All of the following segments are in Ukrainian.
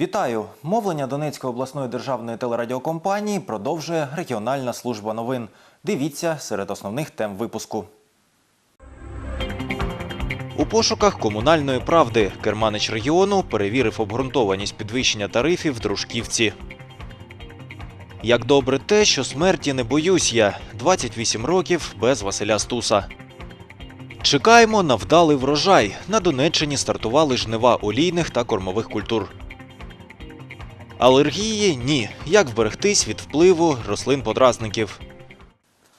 Вітаю! Мовлення Донецької обласної державної телерадіокомпанії продовжує регіональна служба новин. Дивіться серед основних тем випуску. У пошуках комунальної правди керманич регіону перевірив обґрунтованість підвищення тарифів Дружківці. Як добре те, що смерті не боюсь я. 28 років без Василя Стуса. Чекаємо на вдалий врожай. На Донеччині стартували жнива олійних та кормових культур. Алергії ні. Як вберегтись від впливу рослин-подразників?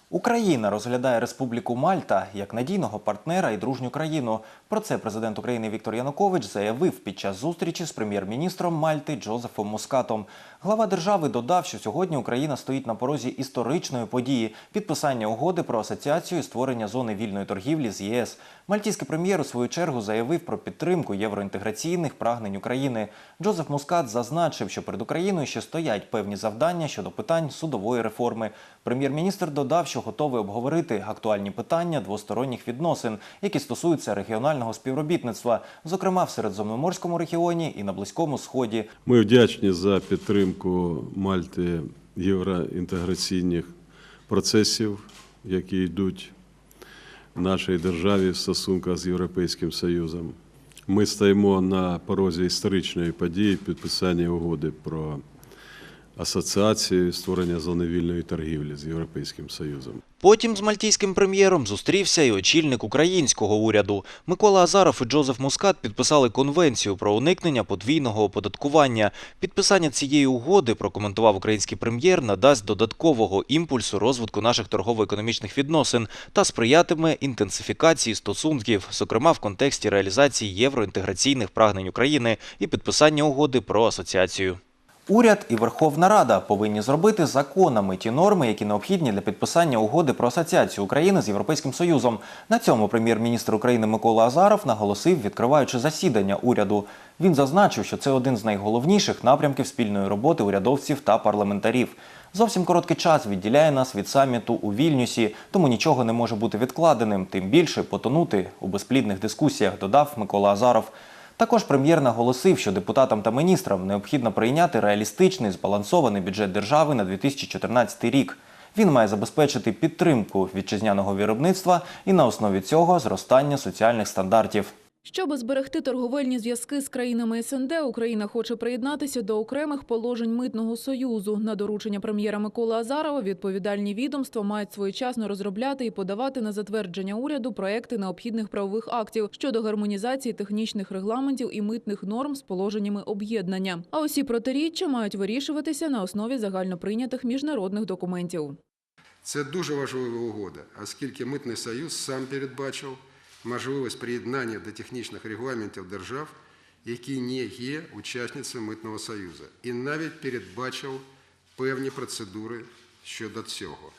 Україна розглядає Республіку Мальта як надійного партнера і дружню країну. Про це президент України Віктор Янукович заявив під час зустрічі з прем'єр-міністром Мальти Джозефом Мускатом. Глава держави додав, що сьогодні Україна стоїть на порозі історичної події підписання угоди про асоціацію і створення зони вільної торгівлі з ЄС. Мальтійський прем'єр у свою чергу заявив про підтримку євроінтеграційних прагнень України. Джозеф Мускат зазначив, що перед Україною ще стоять певні завдання щодо питань судової реформи. Прем'єр-міністр додав, що готовий обговорити актуальні питання двосторонніх відносин, які стосуються регіонального співробітництва, зокрема в Середземноморському регіоні і на Близькому Сході. Ми вдячні за підтримку Мальти євроінтеграційних процесів, які йдуть в нашій державі в стосунках з Європейським Союзом. Ми стоїмо на порозі історичної події підписання угоди про асоціацію і створення зони вільної торгівлі з Європейським Союзом. Потім з мальтійським прем'єром зустрівся і очільник українського уряду. Микола Азаров і Джозеф Мускат підписали конвенцію про уникнення подвійного оподаткування. Підписання цієї угоди, прокоментував український прем'єр, надасть додаткового імпульсу розвитку наших торгово-економічних відносин та сприятиме інтенсифікації стосунків, зокрема в контексті реалізації євроінтеграційних прагнень України і підписання угоди про асоціацію. Уряд і Верховна Рада повинні зробити законами ті норми, які необхідні для підписання угоди про асоціацію України з Європейським Союзом. На цьому прем'єр-міністр України Микола Азаров наголосив, відкриваючи засідання уряду. Він зазначив, що це один з найголовніших напрямків спільної роботи урядовців та парламентарів. Зовсім короткий час відділяє нас від саміту у Вільнюсі, тому нічого не може бути відкладеним, тим більше потонути у безплідних дискусіях, додав Микола Азаров. Також прем'єр наголосив, що депутатам та міністрам необхідно прийняти реалістичний збалансований бюджет держави на 2014 рік. Він має забезпечити підтримку вітчизняного виробництва і на основі цього зростання соціальних стандартів. Щоб зберегти торговельні зв'язки з країнами СНД, Україна хоче приєднатися до окремих положень митного союзу. На доручення прем'єра Миколи Азарова відповідальні відомства мають своєчасно розробляти і подавати на затвердження уряду проекти необхідних правових актів щодо гармонізації технічних регламентів і митних норм з положеннями об'єднання. А усі протиріччя мають вирішуватися на основі загальноприйнятих міжнародних документів. Це дуже важлива угода, оскільки Митний Союз сам передбачив можливість приєднання до технічних регламентів держав, які не є учасницями Митного Союзу, і навіть передбачив певні процедури щодо цього.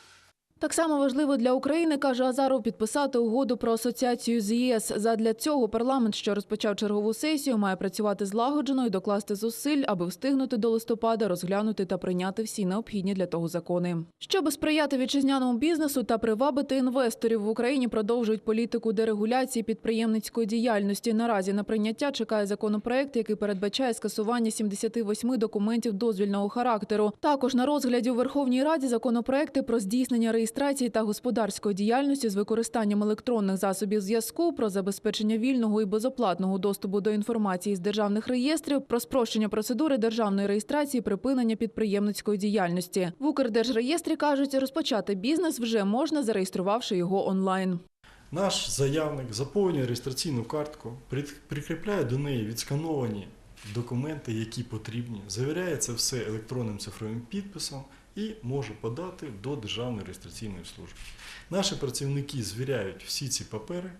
Так само важливо для України, каже Азаров, підписати угоду про асоціацію з ЄС. Задля цього парламент, що розпочав чергову сесію, має працювати злагоджено і докласти зусиль, аби встигнути до листопада розглянути та прийняти всі необхідні для того закони. Щоб сприяти вітчизняному бізнесу та привабити інвесторів в Україні, продовжують політику дерегуляції підприємницької діяльності. Наразі на прийняття чекає законопроект, який передбачає скасування 78 документів дозвільного характеру. Також на розгляді у Верховній Раді законопроекти про здійснення реєстрації та господарської діяльності з використанням електронних засобів зв'язку, про забезпечення вільного і безоплатного доступу до інформації з державних реєстрів, про спрощення процедури державної реєстрації припинення підприємницької діяльності. В Укрдержреєстрі кажуть, розпочати бізнес вже можна, зареєструвавши його онлайн. Наш заявник заповнює реєстраційну картку, прикріпляє до неї відскановані документи, які потрібні, завіряє це все електронним цифровим підписом і може подати до Державної реєстраційної служби. Наші працівники звіряють всі ці папери,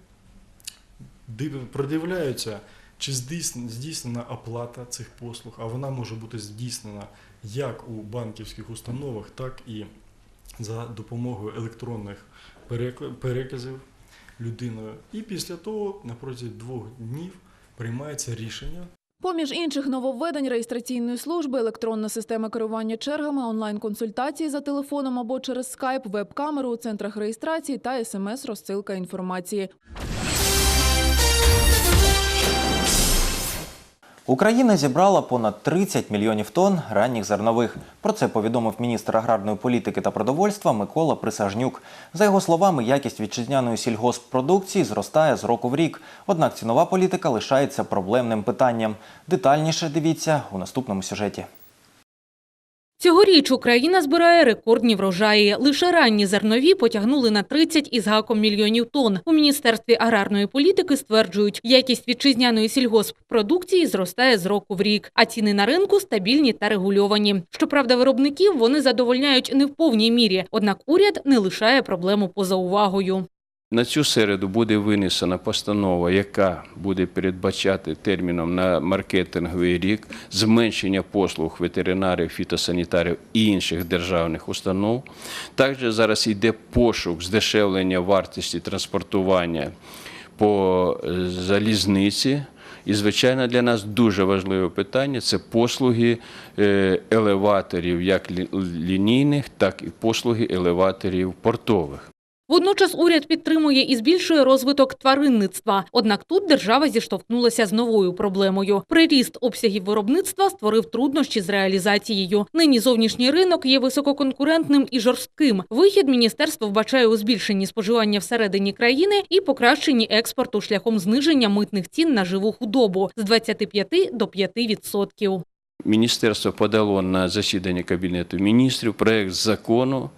продивляються, чи здійснена, оплата цих послуг, а вона може бути здійснена як у банківських установах, так і за допомогою електронних переказів людиною. І після того на протязі двох днів приймається рішення Поміж інших нововведень реєстраційної служби, електронна система керування чергами, онлайн-консультації за телефоном або через скайп, веб-камеру у центрах реєстрації та смс-розсилка інформації. Україна зібрала понад 30 мільйонів тонн ранніх зернових. Про це повідомив міністр аграрної політики та продовольства Микола Присажнюк. За його словами, якість вітчизняної сільгосппродукції зростає з року в рік. Однак цінова політика лишається проблемним питанням. Детальніше дивіться у наступному сюжеті. Цьогоріч Україна збирає рекордні врожаї. Лише ранні зернові потягнули на 30 із гаком мільйонів тонн. У Міністерстві аграрної політики стверджують, якість вітчизняної сільгосппродукції зростає з року в рік, а ціни на ринку стабільні та регульовані. Щоправда, виробників вони задовольняють не в повній мірі, однак уряд не лишає проблему поза увагою. На цю середу буде винесена постанова, яка буде передбачати терміном на маркетинговий рік зменшення послуг ветеринарів, фітосанітарів і інших державних установ. Також зараз йде пошук здешевлення вартості транспортування по е, залізниці. І, звичайно, для нас дуже важливе питання це послуги е, елеваторів, як лінійних, так і послуги елеваторів портових. Водночас уряд підтримує і збільшує розвиток тваринництва. Однак тут держава зіштовхнулася з новою проблемою. Приріст обсягів виробництва створив труднощі з реалізацією. Нині зовнішній ринок є висококонкурентним і жорстким. Вихід міністерство вбачає у збільшенні споживання всередині країни і покращенні експорту шляхом зниження митних цін на живу худобу з 25 до 5 відсотків. Міністерство подало на засідання Кабінету міністрів проект закону.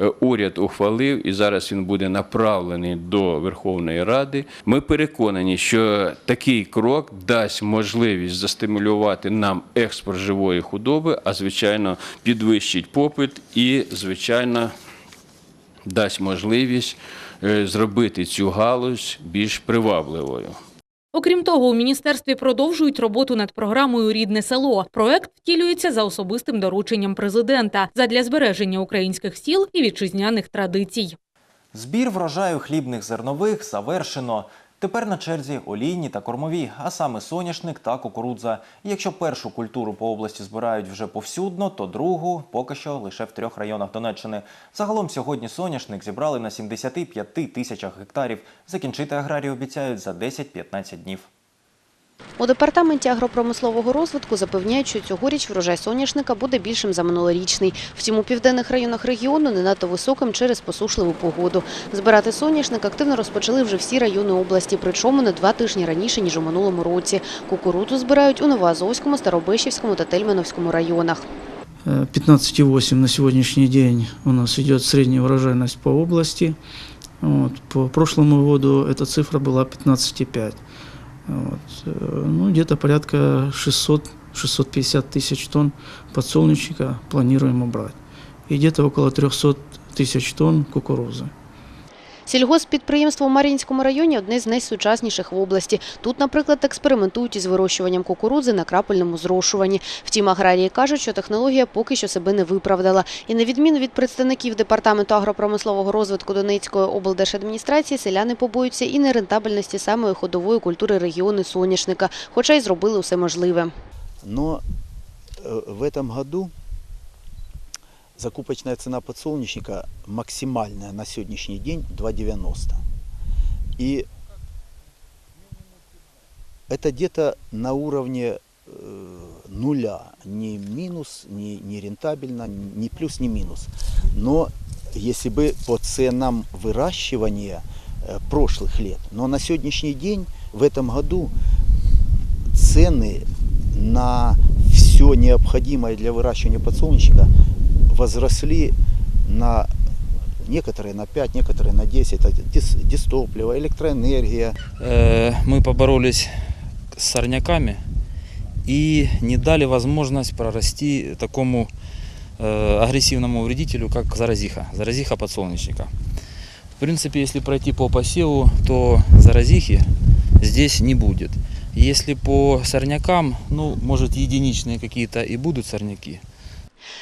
Е, Уряд ухвалив і зараз він буде направлений до Верховної Ради. Ми переконані, що такий крок дасть можливість застимулювати нам експорт живої худоби, а звичайно підвищить попит і, звичайно, дасть можливість е, зробити цю галузь більш привабливою. Окрім того, у міністерстві продовжують роботу над програмою Рідне село. Проект втілюється за особистим дорученням президента задля збереження українських сіл і вітчизняних традицій. Збір врожаю хлібних зернових завершено. Тепер на черзі олійні та кормові, а саме соняшник та кукурудза. І якщо першу культуру по області збирають вже повсюдно, то другу поки що лише в трьох районах Донеччини. Загалом сьогодні соняшник зібрали на 75 тисячах гектарів. Закінчити аграрії обіцяють за 10-15 днів. У департаменті агропромислового розвитку запевняють, що цьогоріч врожай соняшника буде більшим за минулорічний. Втім, у південних районах регіону не надто високим через посушливу погоду. Збирати соняшник активно розпочали вже всі райони області, причому на два тижні раніше, ніж у минулому році. Кукурудзу збирають у Новоазовському, Старобищівському та Тельмановському районах. Э, 15,8 на сегодняшний день у нас идет средняя урожайность по области. Вот. По прошлому году эта цифра была 15,5. Вот. Ну, где-то порядка 600 650 тысяч тонн подсолнечника планируем убрать. И где-то около 300 тысяч тонн кукурузы. Сільгосппідприємство у Мар'їнському районі одне з найсучасніших в області. Тут, наприклад, експериментують із вирощуванням кукурудзи на крапельному зрошуванні. Втім, аграрії кажуть, що технологія поки що себе не виправдала. І на відміну від представників департаменту агропромислового розвитку Донецької облдержадміністрації, селяни побоюються і нерентабельності самої ходової культури регіону соняшника, хоча й зробили усе можливе. Но э, в этом году закупочная цена подсолнечника максимальная на сегодняшний день 2,90. И это где-то на уровне э, нуля. Не минус, не, не рентабельно, ни плюс, ни минус. Но если бы по ценам выращивания э, прошлых лет, но на сегодняшний день, в этом году, цены на все необходимое для выращивания подсолнечника возросли на некоторые на 5, некоторые на 10. Это дис- дистопливо, электроэнергия, Э, мы поборолись с сорняками и не дали возможность прорасти такому э, агрессивному вредителю, как заразиха, заразиха подсолнечника. В принципе, если пройти по посеву, то заразихи здесь не будет. Если по сорнякам, ну, может, единичные какие-то и будут сорняки,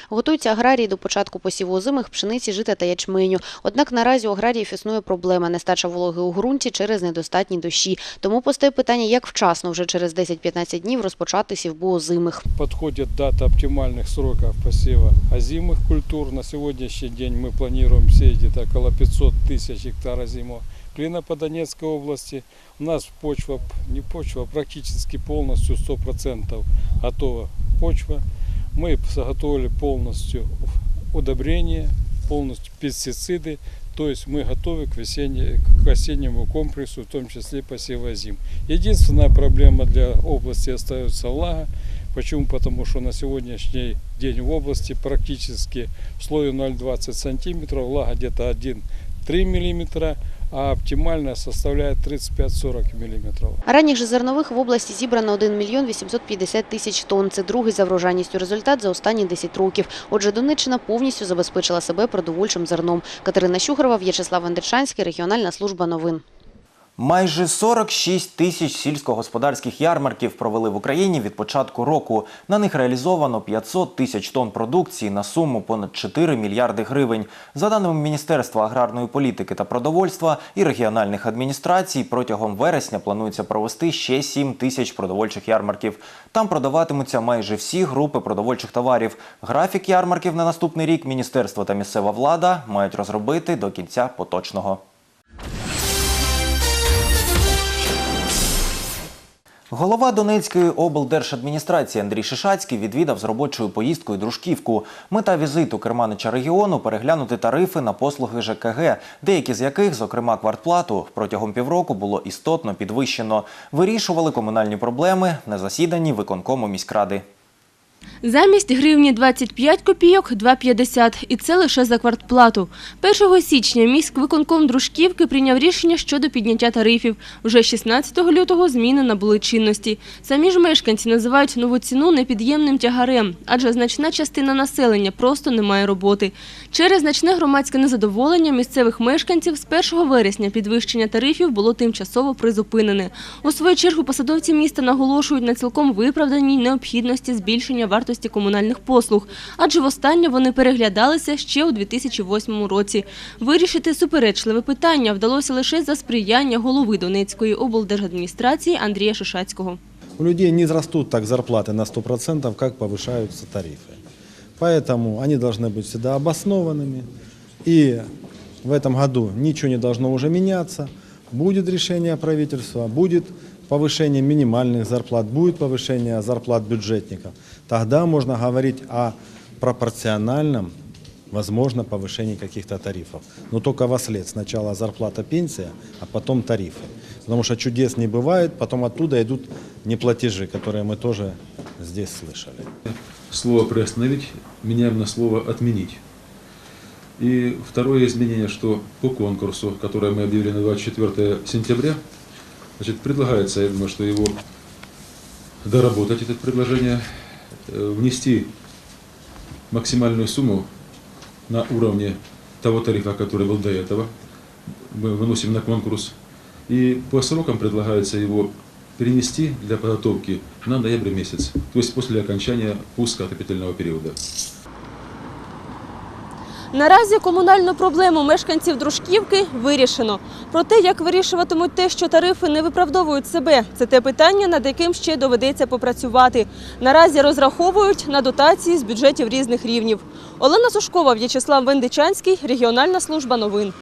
Готуються аграрії до початку посіву озимих пшениці, жита та ячменю. Однак наразі у аграріїв існує проблема – нестача вологи у ґрунті через недостатні дощі. Тому постає питання, як вчасно вже через 10-15 днів розпочати сівбу озимих. подходит дата оптимальных сроков посева озимых культур. На сегодняшний день мы планируем сеять где-то около 500 тысяч гектар озимого. Клина по Донецкой области. У нас почва, не почва, а практически полностью 100% готова почва. Мы заготовили полностью удобрения, полностью пестициды. То есть мы готовы к, весенне, к осеннему комплексу, в том числе посева зим. Единственная проблема для области остается влага. Почему? Потому что на сегодняшний день в области практически в слое 0,20 сантиметров, влага где-то 1,3 миллиметра, а оптимальная составляет 35-40 мм. Ранніх же зернових в області зібрано 1 мільйон 850 тисяч тонн. Це другий за врожайністю результат за останні 10 років. Отже, Донеччина повністю забезпечила себе продовольчим зерном. Катерина Щугрова, В'ячеслав Андершанський, регіональна служба новин. Майже 46 тисяч сільськогосподарських ярмарків провели в Україні від початку року. На них реалізовано 500 тисяч тонн продукції на суму понад 4 мільярди гривень. За даними Міністерства аграрної політики та продовольства і регіональних адміністрацій, протягом вересня планується провести ще 7 тисяч продовольчих ярмарків. Там продаватимуться майже всі групи продовольчих товарів. Графік ярмарків на наступний рік міністерство та місцева влада мають розробити до кінця поточного. Голова Донецької облдержадміністрації Андрій Шишацький відвідав з робочою поїздкою Дружківку. Мета візиту керманича регіону – переглянути тарифи на послуги ЖКГ, деякі з яких, зокрема квартплату, протягом півроку було істотно підвищено. Вирішували комунальні проблеми на засіданні виконкому міськради. Замість гривні 25 копійок – 2,50. І це лише за квартплату. 1 січня міськвиконком Дружківки прийняв рішення щодо підняття тарифів. Вже 16 лютого зміни набули чинності. Самі ж мешканці називають нову ціну непід'ємним тягарем, адже значна частина населення просто не має роботи. Через значне громадське незадоволення місцевих мешканців з 1 вересня підвищення тарифів було тимчасово призупинене. У свою чергу посадовці міста наголошують на цілком виправданій необхідності збільшення вартості комунальних послуг, адже востаннє вони переглядалися ще у 2008 році. Вирішити суперечливе питання вдалося лише за сприяння голови Донецької облдержадміністрації Андрія Шишацького. У людей не растут так зарплаты на 100%, как повышаются тарифы. Поэтому они должны быть всегда обоснованными. И в этом году ничего не должно уже меняться. Будет решение правительства, будет повышение минимальных зарплат, будет повышение зарплат бюджетников. Тогда можно говорить о пропорциональном, возможно, повышении каких-то тарифов. Но только во след. Сначала зарплата, пенсия, а потом тарифы. Потому что чудес не бывает, потом оттуда идут неплатежи, которые мы тоже здесь слышали. Слово «приостановить» меняем на слово «отменить». И второе изменение, что по конкурсу, который мы объявили на 24 сентября, значит, предлагается, я думаю, что его доработать, это предложение, внести максимальную сумму на уровне того тарифа, который был до этого. Мы выносим на конкурс. И по срокам предлагается его перенести для подготовки на ноябрь месяц, то есть после окончания пуска отопительного периода. Наразі комунальну проблему мешканців Дружківки вирішено. Про те, як вирішуватимуть те, що тарифи не виправдовують себе, це те питання, над яким ще доведеться попрацювати. Наразі розраховують на дотації з бюджетів різних рівнів. Олена Сушкова, В'ячеслав Вендичанський, регіональна служба новин.